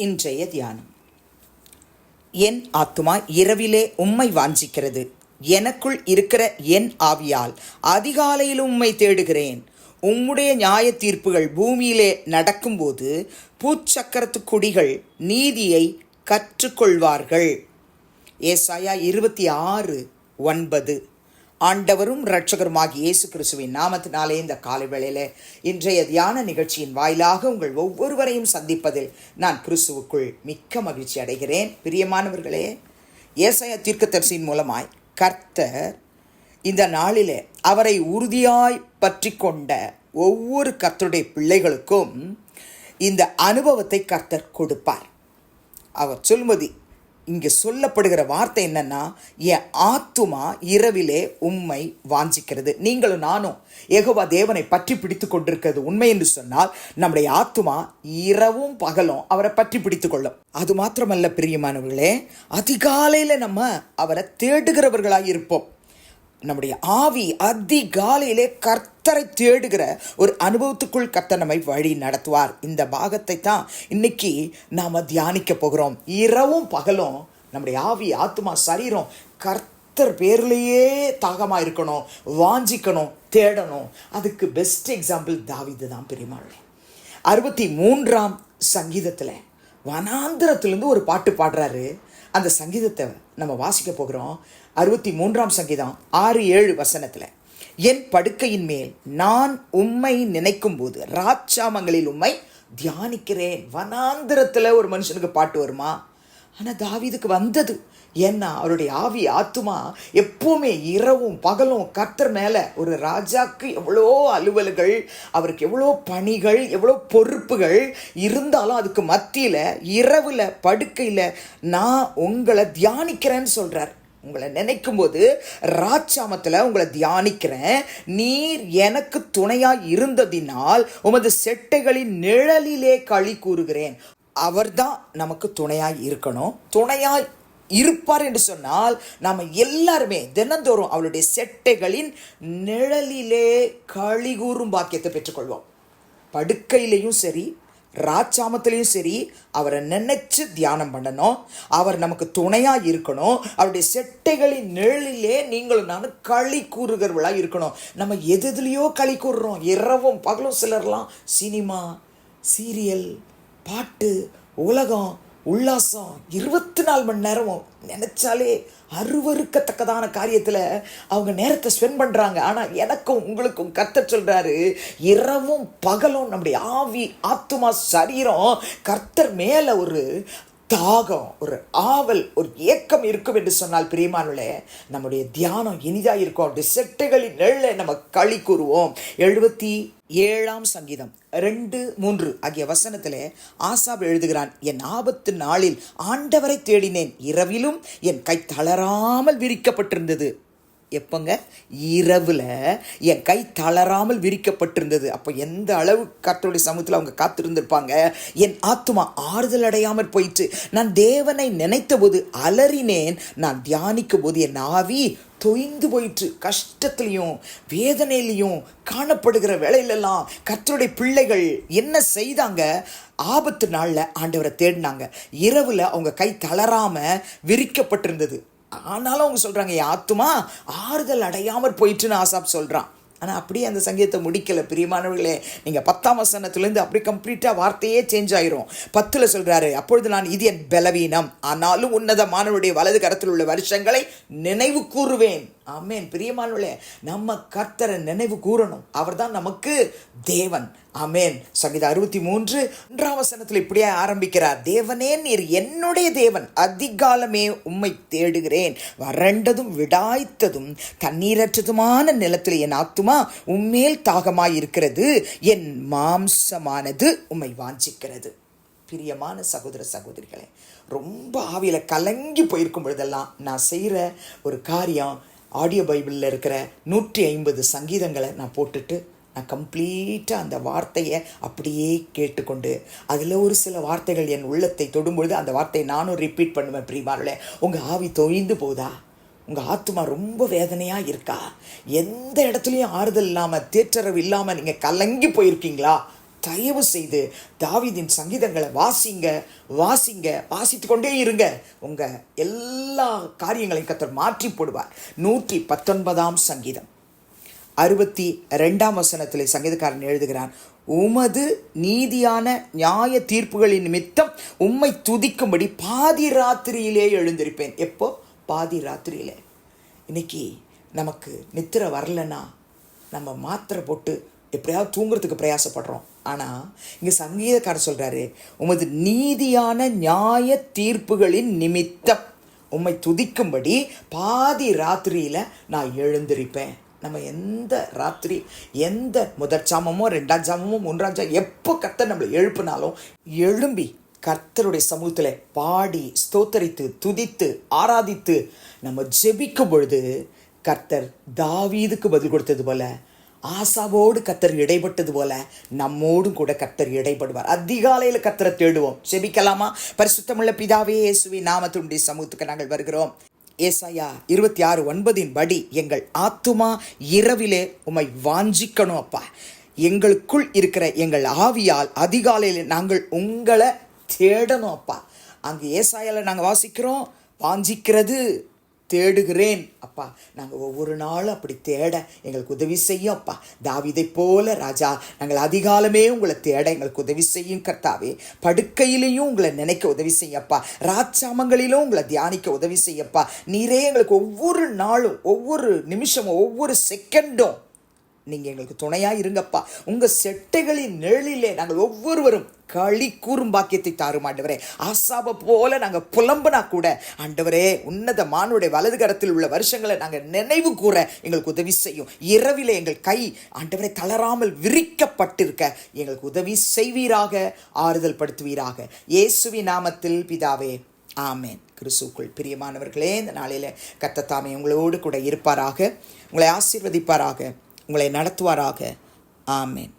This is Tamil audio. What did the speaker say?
இன்றைய தியானம். என் ஆத்துமா இரவிலே உம்மை வாஞ்சிக்கிறது. எனக்குள் இருக்கிற என் ஆவியால் அதிகாலையில் உம்மை தேடுகிறேன். உம்முடைய நியாய தீர்ப்புகள் பூமியிலே நடக்கும்போது பூச்சக்கரத்து குடிகள் நீதியை கற்றுக்கொள்வார்கள். ஏசாயா இருபத்தி ஆறு ஒன்பது. ஆண்டவரும் இரட்சகருமாகிய இயேசு கிறிஸ்துவின் நாமத்தினாலே இந்த காலை வேளையில் இன்றைய தியான நிகழ்ச்சியின் வாயிலாக உங்கள் ஒவ்வொருவரையும் சந்திப்பதில் நான் கிறிஸ்துவுக்குள் மிக்க மகிழ்ச்சி அடைகிறேன். பிரியமானவர்களே ஏசாயா தீர்க்கதரிசியின் மூலமாய் கர்த்தர் இந்த நாளிலே அவரை உறுதியாய் பற்றி கொண்ட ஒவ்வொரு கர்த்தருடைய பிள்ளைகளுக்கும் இந்த அனுபவத்தை கர்த்தர் கொடுப்பார். அவர் சொல்வது இங்கே சொல்லப்படுகிற வார்த்தை என்னன்னா என் ஆத்துமா இரவிலே உம்மை வாஞ்சிக்கிறது. நீங்களும் நானும் ஏகோவா தேவனை பற்றி பிடித்து கொண்டிருக்கிறது உண்மை என்று சொன்னால் நம்முடைய ஆத்துமா இரவும் பகலும் அவரை பற்றி பிடித்து கொள்ளும். அது மாத்திரமல்ல பிரியமானவர்களே அதிகாலையில் நம்ம அவரை தேடுகிறவர்களாக இருப்போம். நம்முடைய ஆவி அதிகாலையிலே கர்த்தரை தேடுகிற ஒரு அனுபவத்துக்குள் கர்த்தர் நம்மை வழி நடத்துவார். இந்த பாகத்தை தான் இன்னைக்கு நாம் தியானிக்க போகிறோம். இரவும் பகலும் நம்முடைய ஆவி ஆத்மா சரீரம் கர்த்தர் பேர்லேயே தாகமாக இருக்கணும் வாஞ்சிக்கணும் தேடணும். அதுக்கு பெஸ்ட் எக்ஸாம்பிள் தாவிது தான் பெரியமாள் அறுபத்தி மூன்றாம் சங்கீதத்தில் வனாந்திரத்துலேருந்து ஒரு பாட்டு பாடுறாரு. அந்த சங்கீதத்தை நம்ம வாசிக்க போகிறோம். அறுபத்தி மூன்றாம் சங்கீதம் ஆறு ஏழு வசனத்தில். என் படுக்கையின் மேல் நான் உம்மை நினைக்கும் போது ராட்சாமங்களில் உம்மை தியானிக்கிறேன். வனாந்திரத்தில் ஒரு மனுஷனுக்கு பாட்டு வருமா? ஆனால் தாவிதுக்கு வந்தது. ஏன்னா அவருடைய ஆவி ஆத்துமா எப்பவுமே இரவும் பகலும் கத்தர் மேலே ஒரு ராஜாக்கு எவ்வளோ அலுவல்கள் அவருக்கு எவ்வளோ பணிகள் எவ்வளோ பொறுப்புகள் இருந்தாலும் அதுக்கு மத்தியில் இரவில் படுக்கையில் நான் உங்களை தியானிக்கிறேன்னு சொல்கிறார் உங்களை நினைக்கும் போது ராஜாமத்தில் உங்களை தியானிக்கிறேன். நீர் எனக்கு துணையாக இருந்ததினால் உமது செட்டைகளின் நிழலிலே களி கூறுகிறேன். அவர்தான் நமக்கு துணையாக இருக்கணும். துணையாக இருப்பார் என்று சொன்னால் நாம் எல்லாருமே தினந்தோறும் அவருடைய செட்டைகளின் நிழலிலே களி கூறும் பாக்கியத்தை பெற்றுக்கொள்வோம். படுக்கையிலையும் சரி ராச்சாமத்திலையும் சரி அவரை நினைச்சு தியானம் பண்ணணும். அவர் நமக்கு துணையாக இருக்கணும். அவருடைய செட்டைகளின் நிழலிலே நீங்களும் நானும் களி கூறுகிறவளாக இருக்கணும். நம்ம எது எதுலேயோ களி கூறுறோம் இரவும் பகலும் சிலர்லாம் சினிமா சீரியல் பாட்டு உலகம் உல்லாசம் இருபத்தி நாலு மணி நேரமும் நினச்சாலே அருவறுக்கத்தக்கதான காரியத்தில் அவங்க நேரத்தை ஸ்பெண்ட் பண்ணுறாங்க ஆனால் எனக்கும் உங்களுக்கும் கத்த சொல்கிறாரு இரவும் பகலும் நம்முடைய ஆவி ஆத்துமா சரீரம் கர்த்தர் மேலே ஒரு தாகம் ஒரு ஆவல் ஒரு ஏக்கம் இருக்கும் என்று சொன்னால் பிரியமானுள்ள நம்முடைய தியானம் இனிதாக இருக்கும். அவருடைய செட்டைகளின் நெல்லை நம்ம களி கூறுவோம். எழுபத்தி ஏழாம் சங்கீதம் ரெண்டு மூன்று ஆகிய வசனத்தில் ஆசாப் எழுதுகிறான் என் ஆபத்து நாளில் ஆண்டவரை தேடினேன். இரவிலும் என் கை தளராமல் விரிக்கப்பட்டிருந்தது. எப்போங்க? இரவில் என் கை தளராமல் விரிக்கப்பட்டிருந்தது. அப்போ எந்த அளவு கர்த்தருடைய சமூகத்தில் அவங்க காத்திருந்திருப்பாங்க? என் ஆத்துமா ஆறுதல் அடையாமல் போயிட்டு நான் தேவனை நினைத்த போது அலறினேன். நான் தியானிக்கும் போது என் ஆவி தொய்ந்து போயிட்டு கஷ்டத்துலையும் வேதனையிலையும் காணப்படுகிற வேலையிலெல்லாம் கர்த்தருடைய பிள்ளைகள் என்ன செய்தாங்க? ஆபத்து நாளில் ஆண்டவரை தேடினாங்க. இரவில் அவங்க கை தளராமல் விரிக்கப்பட்டிருந்தது. ஆனாலும் அவங்க சொல்கிறாங்க என் ஆத்துமா ஆறுதல் அடையாமல் போயிட்டுன்னு ஆசாப் சொல்கிறான் ஆனால் அப்படியே அந்த சங்கீதத்தை முடிக்கலை. பிரியமானவர்களே நீங்கள் பத்தாம் வசனத்துலேருந்து அப்படி கம்ப்ளீட்டாக வார்த்தையே சேஞ்ச் ஆயிரும். பத்தில் சொல்கிறாரு அப்பொழுது நான் இது என் பலவீனம். ஆனாலும் உன்னதமானவருடைய வலது கரத்தில் உள்ள வருஷங்களை நினைவு கூறுவேன். ஆமேன். பிரியமானவளே நம்ம கர்த்தரை நினைவு கூறணும். அவர் தான் நமக்கு தேவன். ஆமேன். சங்கீதம் அறுபத்தி மூன்று ஒன்றாம் வசனத்தில் இப்படியே ஆரம்பிக்கிறார். தேவனே நீர் என்னுடைய தேவன். அதிகாலமே உம்மை தேடுகிறேன். வறண்டதும் விடாய்த்ததும் தண்ணீரற்றதுமான நிலத்தில் என் ஆத்துமா உம்மேல் தாகமாய் இருக்கிறது என் மாம்சமானது உம்மை வாஞ்சிக்கிறது. பிரியமான சகோதர சகோதரிகளே ரொம்ப ஆவியில் கலங்கி போயிருக்கும் பொழுதெல்லாம் நான் செய்கிற ஒரு காரியம் ஆடியோ பைபிளில் இருக்கிற நூற்றி ஐம்பது சங்கீதங்களை நான் போட்டுட்டு நான் கம்ப்ளீட்டாக அந்த வார்த்தையை அப்படியே கேட்டுக்கொண்டு அதில் ஒரு சில வார்த்தைகள் என் உள்ளத்தை தொடும்பொழுது அந்த வார்த்தையை நானும் ரிப்பீட் பண்ணுவேன் பிரிவாரில் உங்கள் ஆவி தொய்ந்து போதா? உங்கள் ஆத்மா ரொம்ப வேதனையாக இருக்கா? எந்த இடத்துலையும் ஆறுதல் இல்லாமல் தேற்றரவு இல்லாமல் நீங்கள் கலங்கி போயிருக்கீங்களா? தயவு செய்து தாவிதின் சங்கீதங்களை வாசிங்க வாசிங்க வாசித்து கொண்டே இருங்க. உங்கள் எல்லா காரியங்களையும் கத்தர் மாற்றி போடுவார். நூற்றி பத்தொன்பதாம் சங்கீதம். அறுபத்தி ரெண்டாம் வசனத்தில் சங்கீதக்காரன் எழுதுகிறான் உமது நீதியான நியாய தீர்ப்புகளின் நிமித்தம் உம்மை துதிக்கும்படி பாதி ராத்திரியிலே எழுந்திருப்பேன். எப்போ? பாதி ராத்திரியிலே. இன்னைக்கு நமக்கு நித்திரை வரலன்னா நம்ம மாத்திரை போட்டு எப்படியாவது தூங்குறதுக்கு பிரயாசப்படுறோம். ஆனால் இங்கே சங்கீதக்காரர் சொல்கிறாரு உமது நீதியான நியாய தீர்ப்புகளின் நிமித்தம் உம்மை துதிக்கும்படி பாதி ராத்திரியில் நான் எழுந்திருப்பேன். நம்ம எந்த ராத்திரி எந்த முதற் சாமமோ ரெண்டாம் சாமமோ மூன்றாம் சாமம் எப்போ கர்த்தர் நம்மளை எழுப்பினாலும் எழும்பி கர்த்தருடைய சமூகத்தில் பாடி ஸ்தோத்தரித்து துதித்து ஆராதித்து நம்ம ஜெபிக்கும் பொழுது கர்த்தர் தாவீதுக்கு பதில் கொடுத்தது போல ஆசாவோடு கத்தர் இடைப்பட்டது போல நம்மோடும் கூட கத்தர் இடைப்படுவார். அதிகாலையில் கத்தரை தேடுவோம். செபிக்கலாமா பரிசுத்தமுள்ள பிதாவே இயேசுவி நாமத்துடைய சமூகத்துக்கு நாங்கள் வருகிறோம். ஏசாயா இருபத்தி ஆறு ஒன்பதின் படி எங்கள் ஆத்துமா இரவிலே உம்மை வாஞ்சிக்கணும் அப்பா. எங்களுக்குள் இருக்கிற எங்கள் ஆவியால் அதிகாலையில் நாங்கள் உங்களை தேடணும் அப்பா. அங்கே ஏசாயால நாங்கள் வாசிக்கிறோம். வாஞ்சிக்கிறது. தேடுகிறேன். அப்பா நாங்கள் ஒவ்வொரு நாளும் அப்படி தேட எங்களுக்கு உதவி செய்யும் அப்பா. தாவிதை போல ராஜா நாங்கள் அதிகாலமே உங்களை தேட எங்களுக்கு உதவி செய்யும் கர்த்தாவே. படுக்கையிலையும் உங்களை நினைக்க உதவி செய்யப்பா ராட்சாமங்களிலும் உங்களை தியானிக்க உதவி செய்யப்பா நீரே எங்களுக்கு ஒவ்வொரு நாளும் ஒவ்வொரு நிமிஷமும் ஒவ்வொரு செகண்டும் நீங்கள் எங்களுக்கு துணையாக இருங்கப்பா. உங்கள் செட்டைகளின் நிழலிலே நாங்கள் ஒவ்வொருவரும் களி கூறும் பாக்கியத்தை தாரும் ஆண்டவரே. ஆசாப போல நாங்கள் புலம்புனா கூட ஆண்டவரே உன்னத மானுடைய வலது கரத்தில் உள்ள வருஷங்களை நாங்கள் நினைவு கூற எங்களுக்கு உதவி செய்யும். இரவிலே எங்கள் கை ஆண்டவரே தளராமல் விரிக்கப்பட்டிருக்க எங்களுக்கு உதவி செய்வீராக ஆறுதல் படுத்துவீராக. இயேசுவி நாமத்தில் பிதாவே ஆமேன். கிறிஸ்துக்குள் பிரியமானவர்களே இந்த நாளில் கத்தத்தாமே உங்களோடு கூட இருப்பாராக உங்களை ஆசீர்வதிப்பாராக. உங்களை நடத்துவாராக. ஆமேன்.